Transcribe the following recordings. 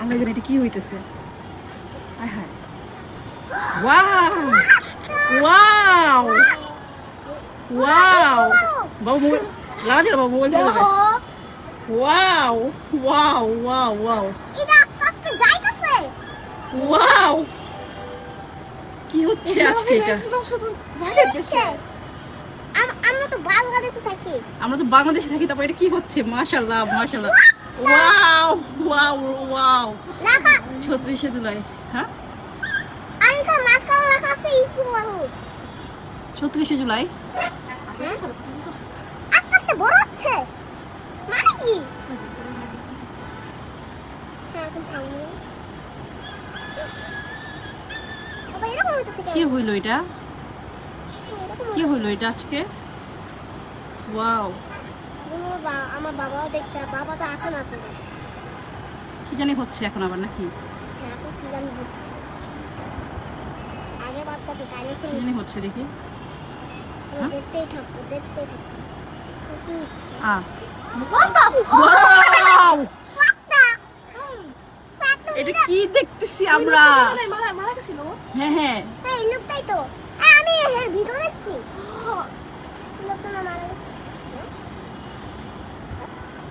আল্লাহ জানে এটা কি হইতেছে। হায়। ওয়াও ওয়াও ওয়াও বাবু মোবাইল লাগা দিল বাবু মোবাইল ফেলে ওয়াও ওয়াও ওয়াও ওয়াও এটা আস্তে আস্তে যাইতেছে। ওয়াও কি হচ্ছে আজকে এটা? আমরা তো বাংলাদেশে থাকি। আমরা তো বাংলাদেশে থাকি তারপর এটা কি হচ্ছে? মাশাল্লাহ মাশাল্লাহ ওয়াও ওয়াও ওয়াও লেখা ছত্রিশে জুলাই হ্যাঁ? লেখা আছে ইকু ছত্রিশে জুলাই। আস্তে আস্তে বড় হচ্ছে। মানে কি? হ্যাঁ কি কেন এটা? কি হইল এটা আজকে? ওয়াও আমার বাবাও দেখছে বাবা তো এখন আছে কি জানি হচ্ছে এখন আবার নাকি? এখন কি জানি হচ্ছে। আগে বাচ্চাকে কানে কি জানি হচ্ছে দেখি। হ্যাঁ? দেখতেই থাকতো দেখতেই থাকতো কি হচ্ছে? আ। What the wow What the? হুম, পাতলু এটা কি দেখতেছি আমরা? হ্যাঁ হ্যাঁ। হ্যাঁ, এই লোকটাই তো। হ্যাঁ, আমি এর ভিডিও দেখছি। লোকটা মারা গেছে।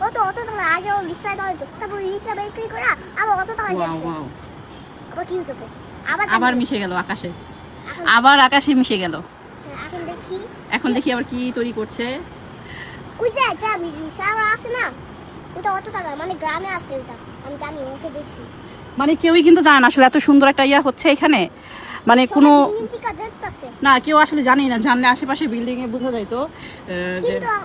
কত অত টাকা আগে ও রিক্সায় হতো তারপর রিক্সা বিক্রি করা আবার অত টাকা ওয়াও আবার কি হতেছে আবার আবার মিশে গেল আকাশে। আবার আকাশে মিশে গেল। এখন দেখি। এখন দেখি আবার কি তৈরি করছে। ওই যে একটা রিক্সাওয়ালা আছে না ওটা অত টাকা মানে গ্রামে আছে ওটা। আমি জানি ওকে দেখছি। মানে কেউই কিন্তু জানে না আসলে এত সুন্দর একটা ইয়া হচ্ছে এখানে। মানে কোনো না কেউ আসলে জানেই না জানলে আশেপাশে বিল্ডিং এ বোঝা যাইতো আহ, যে কিন্তু ওয়াও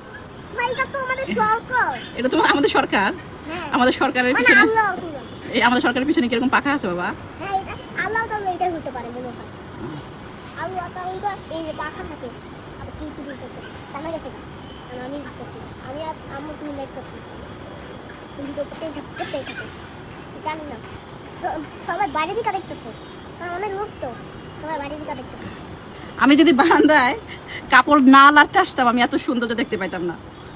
এটা তো আমাদের সরকার। আমাদের হ্যাঁ। আমাদের সরকারের মানে পিছনে এই আমাদের সরকারের পিছনে কীরকম পাখা আছে বাবা? সবাই বাইরে দিকে দেখতেছে। অনেক লোক তো। সবাই বাইরে দিকে দেখতেছে। আমি যদি বারান্দায় কাপড় না লাড়তে আসতাম আমি এত সৌন্দর্য দেখতে পাইতাম না। সুন্দর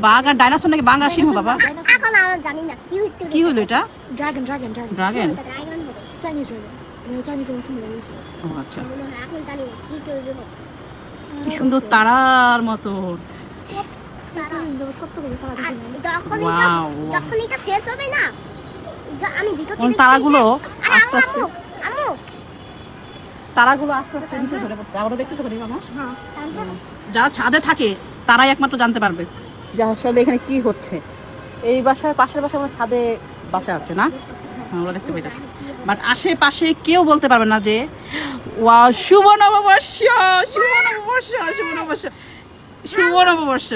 বাঘ আর ডাইনোসর নাকি বাঘ আর সিংহ বাবা? এখন আমরা জানি না কি কি হলো এটা? Dragon dragon dragon. Dragon? Chinese dragon. Chinese ও আচ্ছা। এখন জানি না কি তৈরি হবে কি সুন্দর তারার মতো। আর যখন এটা শেষ হবে না আমি ভিতর তারাগুলো আরে আস্তে আস্তে- তারাগুলো আস্তে আস্তে নিচে ঝরে পড়ছে। আবারও দেখতেছো করি মানুষ হ্যাঁ। যারা ছাদে থাকে তারাই একমাত্র জানতে পারবে। যে আসলে এখানে কি হচ্ছে? এই বাসার পাশের বাসা আমার ছাদে বাসা আছে না? হ্যাঁ, দেখতে পাইতেছে বাট আশেপাশে কেউ বলতে পারবে না যে ওয়া শুভ নববর্ষ শুভ নববর্ষ শুভ নববর্ষ শুভ নববর্ষ।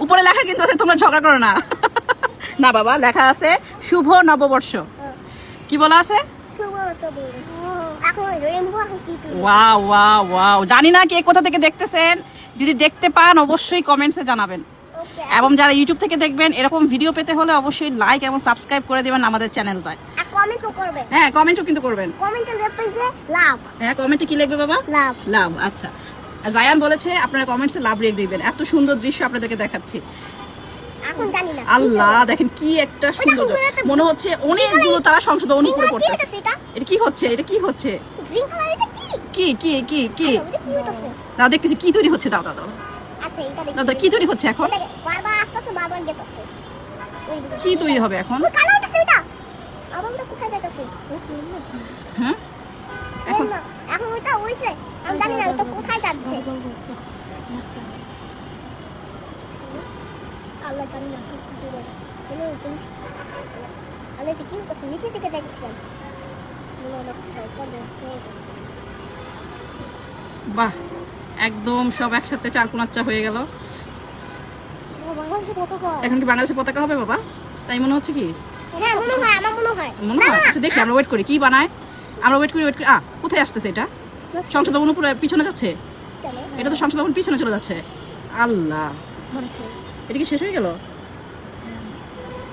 উপরে লেখা কিন্তু আছে তোমরা ঝগড়া করো না। না বাবা লেখা আছে শুভ নববর্ষ। কি বলা আছে? শুভ শুভ ওয়াও ওয়াও ওয়াও জানি না কে কোথা থেকে দেখতেছেন। যদি দেখতে পান অবশ্যই কমেন্টসে জানাবেন। এবং যারা ইউটিউব থেকে দেখবেন এরকম ভিডিও পেতে হলে অবশ্যই লাইক এবং সাবস্ক্রাইব করে দেবেন আমাদের চ্যানেলটায় হ্যাঁ কমেন্টও কিন্তু করবেন। হ্যাঁ কমেন্টে কি লিখবে বাবা? লাভ। লাভ আচ্ছা। জায়ান বলেছে আপনারা কমেন্টসে লাভ রেখে দিবেন। এত সুন্দর দৃশ্য আপনাদেরকে দেখাচ্ছি। আল্লাহ দেখেন কি একটা সুন্দর মনে হচ্ছে অনেকগুলো তারা সংশোধন উপরে কি পড়তেছে এটা কি হচ্ছে এটা কি হচ্ছে গ্রিন কালার এটা কি কি কি কি দাও দেখতেছি কি তৈরি হচ্ছে দাও দাও দাও আচ্ছা দাও, কি তৈরি হচ্ছে এখন ওই কি তৈরি হবে এখন হ্যাঁ এখন এখন ওইটা ওইছে আমি জানি না ওটা কোথায় যাচ্ছে আল্লাহ জানি না কি কি করে। কোনো পুলিশ আল্লাহ কি করছে নিচে থেকে দেখছিলাম মনে সরকার বাহ একদম সব একসাথে চার কোনাচ্চা হয়ে গেল। এখন কি বাংলাদেশের পতাকা হবে বাবা? তাই মনে হচ্ছে কি? হ্যাঁ মনে হয় আচ্ছা দেখি আমরা ওয়েট করি কি বানায়? আমরা ওয়েট করি ওয়েট করি। আ কোথায় আসতেছে এটা? সংসদ ভবন উপরে পিছনে যাচ্ছে? এটা তো সংসদ ভবন পিছনে চলে যাচ্ছে। আল্লাহ। এটা কি শেষ হয়ে গেল?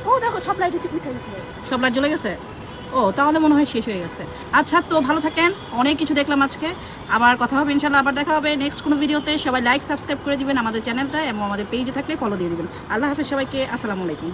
ও দেখো সব লাইট উঠে গেছে। সব লাইট জ্বলে গেছে? ও তাহলে মনে হয় শেষ হয়ে গেছে। আচ্ছা তো ভালো থাকেন। অনেক কিছু দেখলাম আজকে। আবার কথা হবে ইনশাল্লাহ আবার দেখা হবে নেক্সট কোনো ভিডিওতে সবাই লাইক সাবস্ক্রাইব করে দিবেন আমাদের চ্যানেলটা এবং আমাদের পেজে থাকলে ফলো দিয়ে দিবেন। আল্লাহ হাফিজ সবাইকে আসসালামু আলাইকুম।